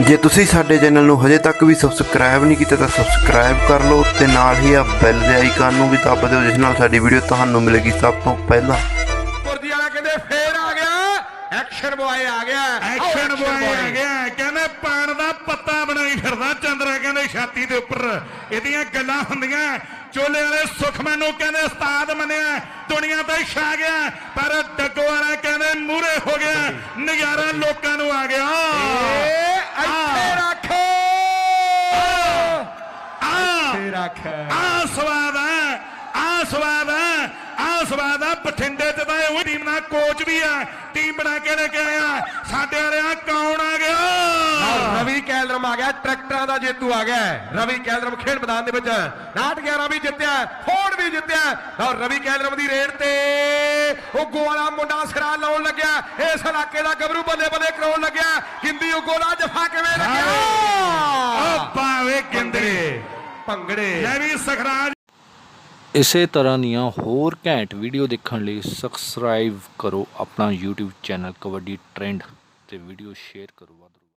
ਜੇ ਤੁਸੀਂ ਸਾਡੇ ਚੈਨਲ ਨੂੰ ਹਜੇ ਤੱਕ ਵੀ ਸਬਸਕ੍ਰਾਈਬ ਨਹੀਂ ਕੀਤਾ ਤਾਂ ਸਬਸਕ੍ਰਾਈਬ ਕਰ ਲਓ ਤੇ ਨਾਲ ਹੀ ਆ ਬੈਲ ਦੇ ਆਈਕਨ ਨੂੰ ਵੀ ਦੱਬ ਦਿਓ ਜਿਸ ਨਾਲ ਸਾਡੀ ਵੀਡੀਓ ਤੁਹਾਨੂੰ ਮਿਲੇਗੀ ਸਭ ਤੋਂ ਪਹਿਲਾਂ। ਪੁਰਜੀ ਵਾਲਾ ਕਹਿੰਦੇ ਫੇਰ ਆ ਗਿਆ। ਐਕਸ਼ਨ ਬੁਆਏ ਆ ਗਿਆ। ਐਕਸ਼ਨ ਬੁਆਏ ਆ ਗਿਆ। ਕਹਿੰਦੇ ਪਾਣ ਦਾ ਪੱਤਾ ਬਣਾਈ ਫਿਰਦਾ ਚੰਦਰਾ ਕਹਿੰਦੇ ਛਾਤੀ ਦੇ ਉੱਪਰ। ਇਹਦੀਆਂ ਗੱਲਾਂ ਹੁੰਦੀਆਂ। ਚੋਲੇ ਵਾਲੇ ਸੁਖ ਮੈਨੂੰ ਕਹਿੰਦੇ ਉਸਤਾਦ ਮੰਨਿਆ। ਦੁਨੀਆ ਤੇ ਛਾ ਗਿਆ। ਪਰ ਡੱਗੋ ਵਾਲਾ ਕਹਿੰਦੇ ਮੂਰੇ ਹੋ ਗਿਆ। ਨਜ਼ਾਰਾ ਲੋਕਾਂ ਨੂੰ ਆ ਗਿਆ। ਏ ਇੱਥੇ ਰੱਖ। ਆ। ਇੱਥੇ ਰੱਖ। ਆ ਸਵਾਦ ਆ। ਆ ਸਵਾਦ ਆ। ਆ ਸਵਾਦ ਆ। ਬਠਿੰਡੇ ਚ ਤਾਂ ਉਹ ਟੀਮ ਨਾਲ ਕੋਚ ਵੀ ਆ। ਟੀਮ ਬਣਾ ਕੇ ਲੈ ਕੇ ਆਇਆ। ਸਾਡੇ ਵਾਲਿਆ ਕੌਣ ਆ ਗਿਆ? ਰਵੀ ਕੈਲਰਮ ਆ ਗਿਆ। ਟਰੈਕਟਰਾਂ ਦਾ ਜੇਤੂ ਆ ਗਿਆ। ਰਵੀ ਕੈਲਰਮ ਖੇਡ ਮੈਦਾਨ ਦੇ ਵਿੱਚ। 911 ਵੀ ਜਿੱਤਿਆ ਫੋਰਡ ਵੀ ਜਿੱਤਿਆ। ਔਰ ਰਵੀ ਕੈਲਰਮ ਦੀ ਰੇਡ ਤੇ। ਉਗੋ ਵਾਲਾ ਮੁੰਡਾ ਸਿਰਾ ਲਾਉਣ ਲੱਗਿਆ। ਇਸ ਇਲਾਕੇ ਦਾ ਗੱਭਰੂ ਬੱਲੇ ਬੱਲੇ ਕਰਾਉਣ ਲੱਗਿਆ। ਗਿੰਦੀ ਉਗੋ ਦਾ ਜਫਾ ਕਿਵੇਂ ਆ ਲੱਗਿਆ ਪਾਵੇ ਕਿੰਦਰੇ ਭੰਗੜੇ। ਲੈ ਵੀ ਸਖਰਾਜ। ਇਸੇ ਤਰ੍ਹਾਂ ਦੀਆਂ ਹੋਰ ਘੈਂਟ ਵੀਡੀਓ ਦੇਖਣ ਲਈ ਸਬਸਕ੍ਰਾਈਬ ਕਰੋ ਆਪਣਾ YouTube ਚੈਨਲ ਕਬੱਡੀ ਟ੍ਰੈਂਡ ਤੇ ਵੀਡੀਓ ਸ਼ੇਅਰ ਕਰੋ।